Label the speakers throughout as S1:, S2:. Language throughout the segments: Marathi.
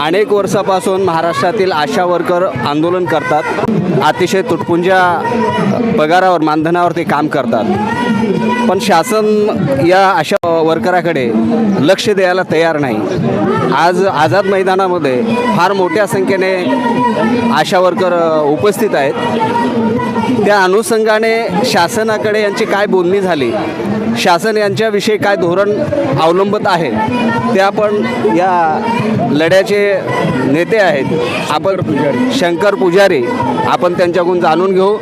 S1: अनेक वर्षापासून महाराष्ट्रातील आशा वर्कर आंदोलन करतात. अतिशय तुटपुंज्या पगारावर मानधनावर ते काम करतात. पण शासन या आशा वर्कराकडे लक्ष द्यायला तयार नाही. आज आझाद मैदानामध्ये फार मोठ्या संख्येने आशा वर्कर उपस्थित आहेत. त्या अनुषंगाने शासनाकडे यांची काय बोलणी झाली? शासन यांच्याविषयी काय धोरण अवलंबत आहे ते आपण या लढ्याचे नेते आहेत आपण शंकर पुजारी आपण त्यांच्याकडून जाणून घेऊ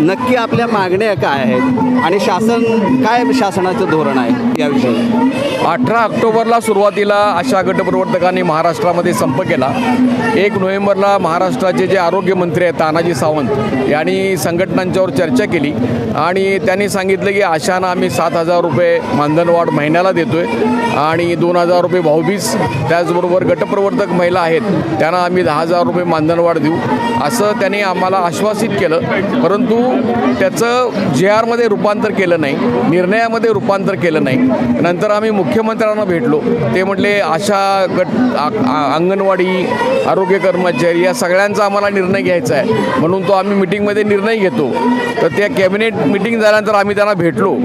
S1: नक्की आपल्या मागण्या काय आहेत आणि शासन काय शासनाचं धोरण आहे याविषयी?
S2: अठरा ऑक्टोबरला सुरुवातीला आशा गटप्रवर्तकांनी महाराष्ट्रामध्ये संप केला. एक नोव्हेंबरला महाराष्ट्राचे जे आरोग्यमंत्री आहेत तानाजी सावंत यांनी संघटनांच्यावर चर्चा केली आणि त्यांनी सांगितलं की आशानं आम्ही सात हजार रुपये मानधनवाढ महिन्याला देतो आहे आणि दोन हजार रुपये भाऊबीज त्याचबरोबर गटप्रवर्तक महिला आहेत त्यांना आम्ही दहा हजार रुपये मानधनवाढ देऊ. असं त्याने आम्हाला आश्वासित केलं. परंतु त्याचं जे आरमध्ये रूपांतर केलं नाही निर्णयामध्ये रूपांतर केलं नाही. नंतर आम्ही मुख्यमंत्र्यांना भेटलो. ते म्हटले आशा गट आ- अंगणवाडी आरोग्य कर्मचारी या सगळ्यांचा आम्हाला निर्णय घ्यायचा आहे. म्हणून तो आम्ही मिटिंगमध्ये निर्णय घेतो. तर त्या कॅबिनेट मिटिंग झाल्यानंतर आम्ही त्यांना भेटलो.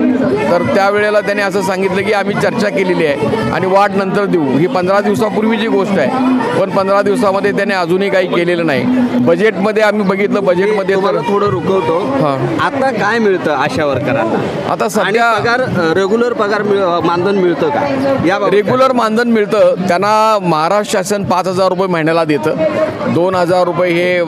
S2: तर त्यावेळेला त्यांनी असं सांगितलं की आम्ही चर्चा केलेली आहे आणि वाढ नंतर देऊ. ही पंधरा दिवसापूर्वीची गोष्ट आहे पण पंधरा दिवसामध्ये त्याने अजूनही काही केलेलं नाही. बजेटमध्ये आम्ही बघितलं बजेटमध्ये तर
S1: थोडं रुकवतो.
S2: हां.
S1: आता काय मिळतं आशा वर्करांना
S2: आता सध्या
S1: पगार रेग्युलर पगार मानधन मिळतं का? या
S2: रेग्युलर मानधन मिळतं. त्यांना महाराष्ट्र शासन पाच हजार रुपये महिन्याला देतं. दोन हजार रुपये हे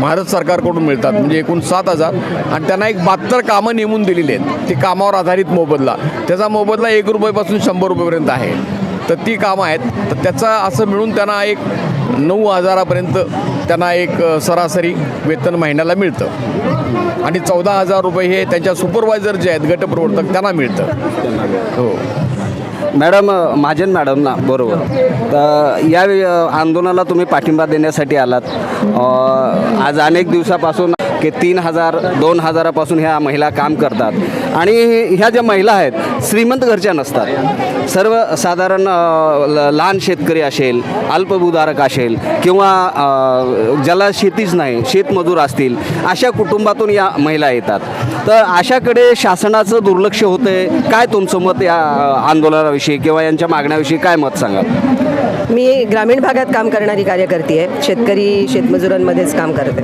S2: भारत सरकारकडून मिळतात. म्हणजे एकूण सात हजार. आणि त्यांना एक बहात्तर कामं नेमून दिलेली आहेत. ती कामावर आधारित मोबदला. त्याचा मोबदला एक रुपयेपासून शंभर रुपयेपर्यंत आहे. तर ती कामं आहेत. तर त्याचा असं मिळून त्यांना एक नऊ हजारापर्यंत त्यांना एक सरासरी वेतन महिन्याला मिळतं. आणि चौदा हजार रुपये हे त्यांच्या सुपरवायझर जे आहेत गटप्रवर्तक त्यांना मिळतं. हो.
S1: मॅडम महाजन मॅडम ना बरोबर. तर या आंदोलनाला तुम्ही पाठिंबा देण्यासाठी आलात. आज अनेक दिवसापासून की तीन हजार दोन हजारापासून ह्या महिला काम करतात. आणि ह्या ज्या महिला आहेत श्रीमंत घरच्या नसतात. सर्व साधारण ल- लहान शेतकरी असेल अल्पभूधारक असेल किंवा ज्याला शेतीच नाही शेतमजूर असतील अशा कुटुंबातून या महिला येतात. तर अशाकडे शासनाचं दुर्लक्ष होतंय. काय तुमचं मत या आंदोलनाविषयी किंवा यांच्या मागण्याविषयी काय मत सांगाल?
S3: मी ग्रामीण भागात काम करणारी कार्यकर्ती आहे. शेतकरी शेतमजुरांमध्येच काम करते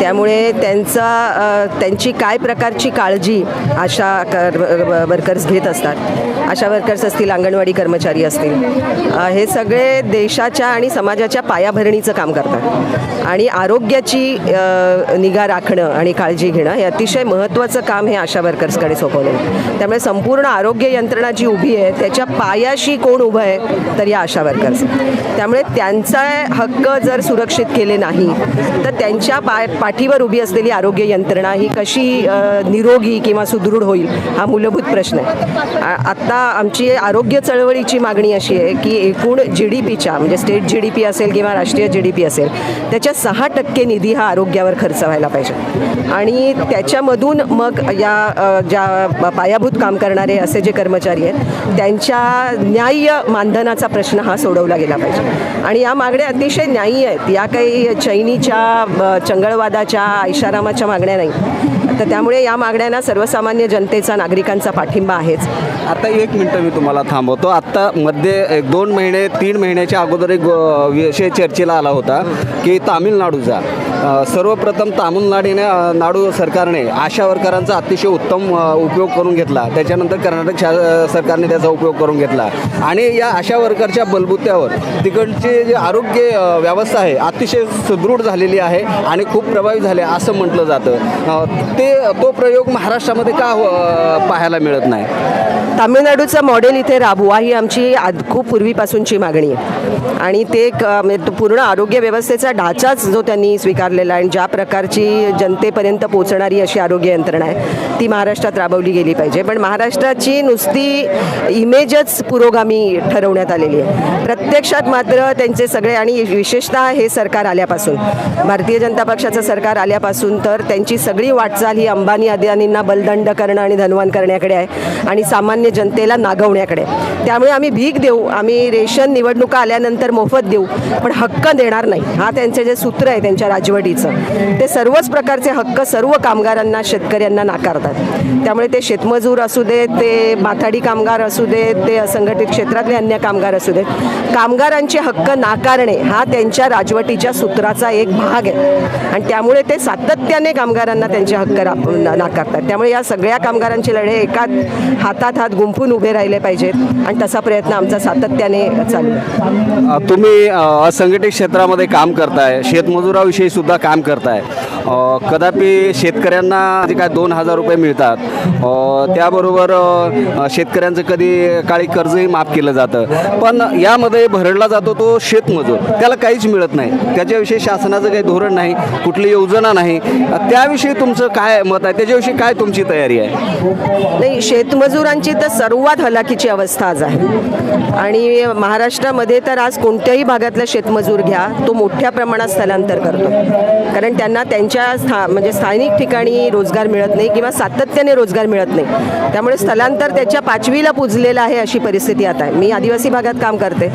S3: त्यामुळे त्यांचा त्यांची काय प्रकारची काळजी आशा कर वर्कर्स घेत असतात आशा वर्कर्स असतील अंगणवाडी कर्मचारी असतील हे सगळे देशाच्या आणि समाजाच्या पायाभरणीचं काम करतात. आणि आरोग्याची निगा राखणं आणि काळजी घेणं हे अतिशय महत्त्वाचं काम हे आशा वर्कर्सकडे सोपवलं त्यामुळे संपूर्ण आरोग्य यंत्रणा जी उभी आहे त्याच्या पायाशी कोण उभं आहे तर या आशा वर्कर्स त्यामुळे त्यांचा हक्क जर सुरक्षित केले नाही तर त्यांच्या पाय पाठीवर उभी असलेली आरोग्य यंत्रणा ही कशी निरोगी किंवा सुदृढ होईल हा मूलभूत प्रश्न आहे. आत्ता आमची आरोग्य चळवळीची मागणी अशी आहे की एकूण जी डी पीच्या म्हणजे स्टेट जी डी पी असेल किंवा राष्ट्रीय जी डी पी असेल त्याच्या सहा टक्के निधी हा आरोग्यावर खर्च व्हायला पाहिजे. आणि त्याच्यामधून मग या ज्या पायाभूत काम करणारे असे जे कर्मचारी आहेत त्यांच्या न्याय्य मानधनाचा प्रश्न हा सोडवला गेला पाहिजे. आणि या मागण्या अतिशय न्यायी आहेत. या काही चैनीच्या चंगळवादाच्या ऐशारामाच्या मागण्या नाही. तर त्यामुळे या मागण्यांना सर्वसामान्य जनतेचा नागरिकांचा पाठिंबा आहेच.
S1: आता एक मिनटं मी तुम्हाला थांबवतो. आत्ता मध्ये एक दोन महिने तीन महिन्याच्या अगोदर एक विषय चर्चेला आला होता की तामिळनाडूचा. सर्वप्रथम तामिळनाडूने नाडू सरकारने आशा वर्करांचा अतिशय उत्तम उपयोग करून घेतला. त्याच्यानंतर कर्नाटक शा सरकारने त्याचा उपयोग करून घेतला. आणि या आशा वर्करच्या बलबुत्यावर तिकडचे जे आरोग्य व्यवस्था आहे अतिशय सुदृढ झालेली आहे आणि खूप प्रभावी झाले असं म्हटलं जातं. ते तो प्रयोग महाराष्ट्रामध्ये का हो पाहायला मिळत नाही?
S3: तामिळनाडूचं मॉडेल इथे राबवा ही आमची आद खूप पूर्वीपासूनची मागणी आहे. आणि ते एक, म्हणजे पूर्ण आरोग्य व्यवस्थेचा ढाचाच जो त्यांनी स्वीकारलेला आहे आणि ज्या प्रकारची जनतेपर्यंत पोहोचणारी अशी आरोग्य यंत्रणा आहे ती महाराष्ट्रात राबवली गेली पाहिजे. पण महाराष्ट्राची नुसती इमेजच पुरोगामी ठरवण्यात आलेली आहे. प्रत्यक्षात मात्र त्यांचे सगळे आणि विशेषतः हे सरकार आल्यापासून भारतीय जनता पक्षाचं सरकार आल्यापासून तर त्यांची सगळी वाटचाल वाटचाल ही अंबानी अदानींना बलदंड करणं आणि धनवान करण्याकडे आहे. आणि सामान्य जनतेला नागवण्याकडे. त्यामुळे आम्ही भीक देऊ आम्ही रेशन निवडणुका आल्यानंतर मोफत देऊ पण हक्क देणार नाही. हा त्यांचे जे सूत्र आहे त्यांच्या राजवटीचं. ते सर्वच प्रकारचे हक्क सर्व कामगारांना शेतकऱ्यांना नाकारतात. त्यामुळे ते शेतमजूर असू देत ते माथाडी कामगार असू देत ते असंघटित क्षेत्रातले अन्य कामगार असू देत कामगारांचे हक्क नाकारणे हा त्यांच्या राजवटीच्या सूत्राचा एक भाग आहे. आणि त्यामुळे ते सातत्याने कामगारांना त्यांचे हक्क नाकारतात. त्यामुळे या सगळ्या कामगारांचे लढे एका हातात हात गुंफून उभे राहिले पाहिजेत आणि तसा प्रयत्न आमचा सातत्याने चालू आहे.
S1: तुम्ही असंघटित क्षेत्रामध्ये काम करताय शेतमजुराविषयी सुद्धा काम करताय. कदापि शेतकऱ्यांना जे काय दोन हजार रुपये मिळतात. त्याबरोबर शेतकऱ्यांचं कधी काळी कर्जही माफ केलं जातं. पण यामध्ये भरडला जातो तो शेतमजूर. त्याला काहीच मिळत नाही. त्याच्याविषयी शासनाचं काही धोरण नाही कुठली योजना नाही. त्याविषयी तुमचं काय मत आहे? त्याच्याविषयी काय तुमची तयारी आहे?
S3: नाही शेतमजुरांची तर सर्वात हलाखीची अवस्था आज आहे. आणि महाराष्ट्रामध्ये तर आज कोणत्याही भागातला शेतमजूर घ्या तो मोठ्या प्रमाणात स्थलांतर करतो. कारण त्यांना त्यांच्या स्था म्हणजे स्थानिक ठिकाणी रोजगार मिळत नाही किंवा सातत्याने रोजगार मिळत नाही. त्यामुळे स्थलांतर त्याच्या पाचवीला पुजलेलं आहे अशी परिस्थिती आता आहे. मी आदिवासी भागात काम करते.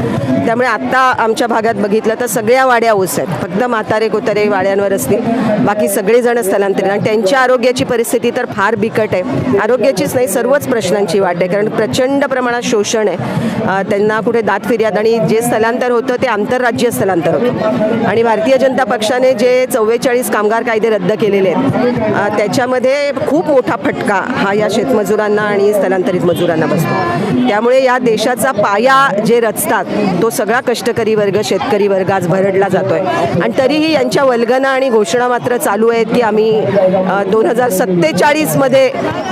S3: त्यामुळे आत्ता आमच्या भागात बघितलं तर सगळ्या वाड्या ऊस आहेत. फक्त म्हातारे कोतारे वाड्यांवर असतील बाकी सगळेजण स्थलांतरित आणि त्यांच्या आरोग्याची परिस्थिती तर फार बिकट आहे. आरोग्याचीच नाही सर्वच प्रश्नांची वाट आहे. कारण प्रचंड प्रमाणात शोषण आहे. त्यांना कुठे दात फिर्याद आणि जे स्थलांतर होतं ते आंतरराज्यीय स्थलांतर होतं. आणि भारतीय जनता पक्षाने जे चव्वेचाळीस कामगार कायदे रद्द केलेले आहेत. त्याच्यामध्ये खूप मोठा फटका हा या शेतमजुरांना आणि स्थलांतरित मजुरांना बसतो. त्यामुळे या देशाचा पाया जे रचतात तो सगळा कष्टकरी वर्ग शेतकरी वर्ग आज भरडला जातोय. आणि तरीही यांच्या वल्गना आणि घोषणा मात्र चालू आहेत की आम्ही दोन हजार सत्तेचाळीसमध्ये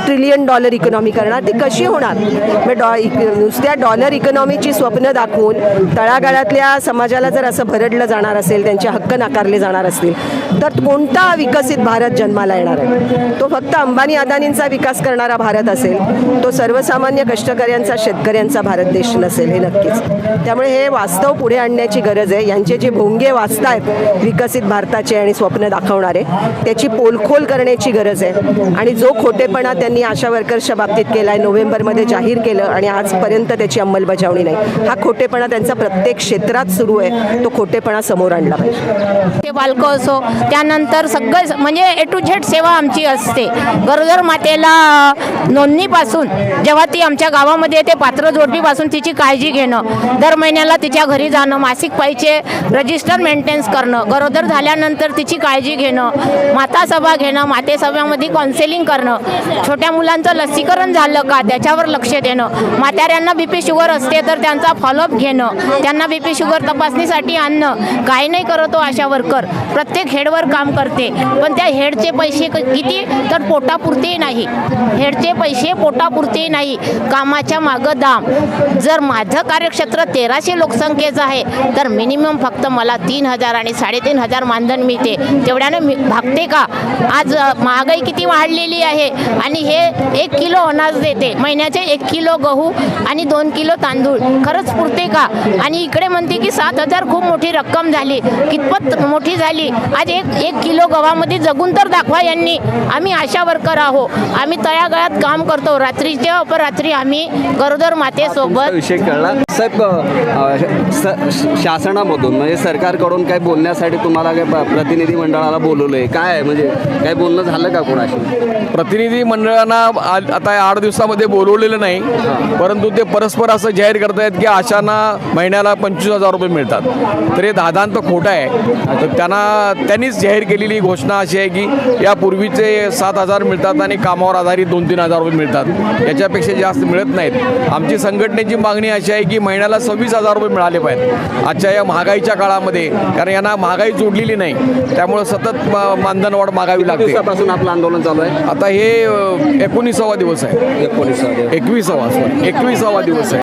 S3: ट्रिलियन डॉलर इकॉनॉमी करणार. ती कशी होणार? मग डॉ नुसत्या डॉलर इकॉनॉमीची स्वप्न दाखवून तळागाळातल्या समाजाला जर असं भरडलं जाणार असेल त्यांचे हक्क नाकारले जाणार असतील तर कोणता विकसित भारत जन्माला येणार आहे. तो फक्त अंबानी अदानींचा विकास करणारा भारत असेल तो सर्वसामान्य कष्टकऱ्यांचा शेतकऱ्यांचा भारत देश नसेल हे नक्कीच. त्यामुळे हे वास्तव पुढे आणण्याची गरज आहे. यांचे जे भोंगे वाचतायत विकसित भारताचे आणि स्वप्न दाखवणारे त्याची पोलखोल करण्याची गरज आहे. आणि जो खोटेपणा त्यांनी आशा वर्कर्सच्या बाबतीत केला आहे नोव्हेंबरमध्ये जाहीर केलं आणि आजपर्यंत त्याची अंमलबजावणी नाही हा खोटेपणा त्यांचा प्रत्येक क्षेत्रात सुरू आहे. तो खोटेपणा समोर आणला पाहिजे.
S4: ते बालकं असो त्यानंतर सगळं म्हणजे ए टू झेड सेवा आमची असते. गरोदर मातेला नोंदणीपासून जेव्हा ती आमच्या गावामध्ये येते पात्र जोडणीपासून तिची काळजी घेणं. दर महिन्याला तिच्या घरी जाणं मासिक पैसे रजिस्टर मेंटेन्स करणं. गरोदर झाल्यानंतर तिची काळजी घेणं माता सभा घेणं मातेसभामध्ये सभामध्ये करणं. छोट्या मुलांचं लसीकरण झालं का त्याच्यावर लक्ष देणं. म्हाताऱ्यांना बी पी शुगर असते तर त्यांचा फॉलोअप घेणं. त्यांना बी पी शुगर तपासणीसाठी आणणं. काही नाही करतो हो, आशा वर्कर प्रत्येक हेडवर काम करते. पण त्या हेडचे पैसे किती? तर पोटापुरते नाही. हेडचे पैसे पोटापुरते नाही. कामाच्या मागं दाम. जर माझं कार्यक्षेत्र तेराशे लोकसंख्येचं आहे तर मिनिमम फक्त मला तीन हजार आणि साडेतीन हजार मानधन मिळते. तेवढ्यानं मी भागते का? आज महागाई किती वाढलेली आहे? आणि हे एक किलो अनाज देते. महिन्याचे एक किलो गहू आणि दोन किलो तांदूळ. खरंच पुरते का? आणि इकडे म्हणते की सात हजार खूप मोठी रक्कम झाली. कितपत मोठी झाली? आज एक एक किलो गव्हामध्ये जगून तर दाखवा यांनी. आम्ही आशा वर्कर आहो आम्ही तळागाळात काम करतो. रात्रीच्या अपरात्री आम्ही गरोदर मातेसोबत
S1: विषय कळला. साहेब स- शासनामधून म्हणजे सरकारकडून काय बोलण्यासाठी तुम्हाला काय प्रतिनिधी मंडळाला बोलवलं आहे काय आहे? म्हणजे काय बोलणं झालं का कोणाशी?
S2: प्रतिनिधी मंडळांना आता आठ दिवसामध्ये बोलवलेलं नाही परंतु ते परस्पर असं जाहीर करतायत की आशांना महिन्याला पंचवीस हजार रुपये मिळतात. तर हे दादांत खोटं आहे. तर त्यांना त्यांनीच जाहीर केलेली घोषणा अशी आहे की यापूर्वीचे सात हजार मिळतात आणि कामावर आधारित दोन तीन हजार रुपये मिळतात. याच्यापेक्षा जास्त मिळत नाहीत. आमची संघटनेची मागणी अशी आहे की महिन्याला सव्वीस हजार रुपये मिळाले पाहिजेत आजच्या या महागाईच्या काळामध्ये कारण यांना महागाई जोडलेली नाही त्यामुळं सतत मा- मानधनवाढ मागावी लागते.
S1: दिवसापासून आपलं आंदोलन चालू आहे?
S2: आता हे एकोणीसावा दिवस आहे.
S1: एकोणीस
S2: एकविसावा एकविसावा दिवस आहे.